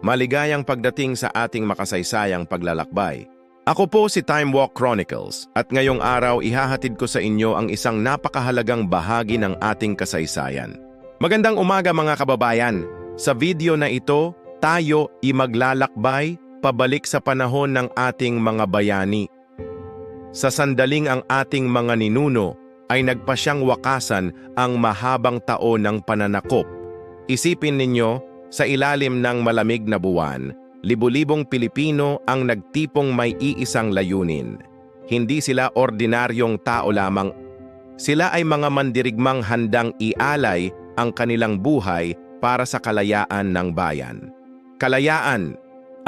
Maligayang pagdating sa ating makasaysayang paglalakbay. Ako po si Time Walk Chronicles at ngayong araw ihahatid ko sa inyo ang isang napakahalagang bahagi ng ating kasaysayan. Magandang umaga mga kababayan! Sa video na ito, tayo imaglalakbay pabalik sa panahon ng ating mga bayani. Sa sandaling ang ating mga ninuno ay nagpasyang wakasan ang mahabang taon ng pananakop. Isipin ninyo, sa ilalim ng malamig na buwan, libu-libong Pilipino ang nagtipong may iisang layunin. Hindi sila ordinaryong tao lamang. Sila ay mga mandirigmang handang ialay ang kanilang buhay para sa kalayaan ng bayan. Kalayaan,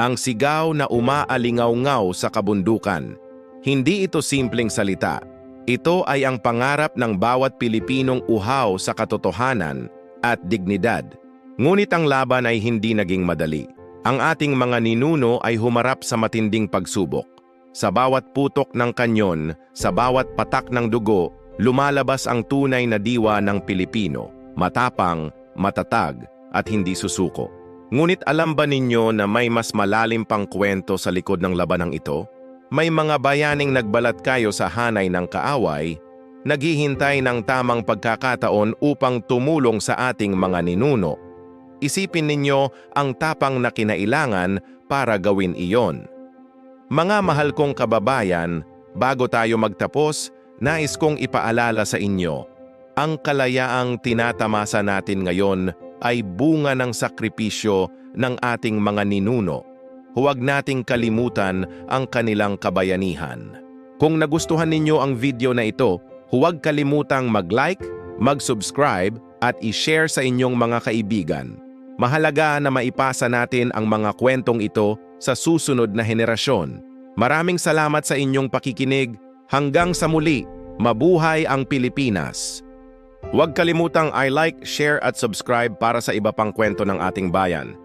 ang sigaw na umaalingaw-ngaw sa kabundukan. Hindi ito simpleng salita. Ito ay ang pangarap ng bawat Pilipinong uhaw sa katotohanan at dignidad. Ngunit ang laban ay hindi naging madali. Ang ating mga ninuno ay humarap sa matinding pagsubok. Sa bawat putok ng kanyon, sa bawat patak ng dugo, lumalabas ang tunay na diwa ng Pilipino. Matapang, matatag, at hindi susuko. Ngunit alam ba ninyo na may mas malalim pang kwento sa likod ng labanang ito? May mga bayaning nagbalat kayo sa hanay ng kaaway, naghihintay ng tamang pagkakataon upang tumulong sa ating mga ninuno. Isipin ninyo ang tapang na kinailangan para gawin iyon. Mga mahal kong kababayan, bago tayo magtapos, nais kong ipaalala sa inyo, ang kalayaang tinatamasa natin ngayon ay bunga ng sakripisyo ng ating mga ninuno. Huwag nating kalimutan ang kanilang kabayanihan. Kung nagustuhan ninyo ang video na ito, huwag kalimutang mag-like, mag-subscribe at i-share sa inyong mga kaibigan. Mahalaga na maipasa natin ang mga kwentong ito sa susunod na henerasyon. Maraming salamat sa inyong pakikinig. Hanggang sa muli, mabuhay ang Pilipinas! Huwag kalimutang i-like, share at subscribe para sa iba pang kwento ng ating bayan.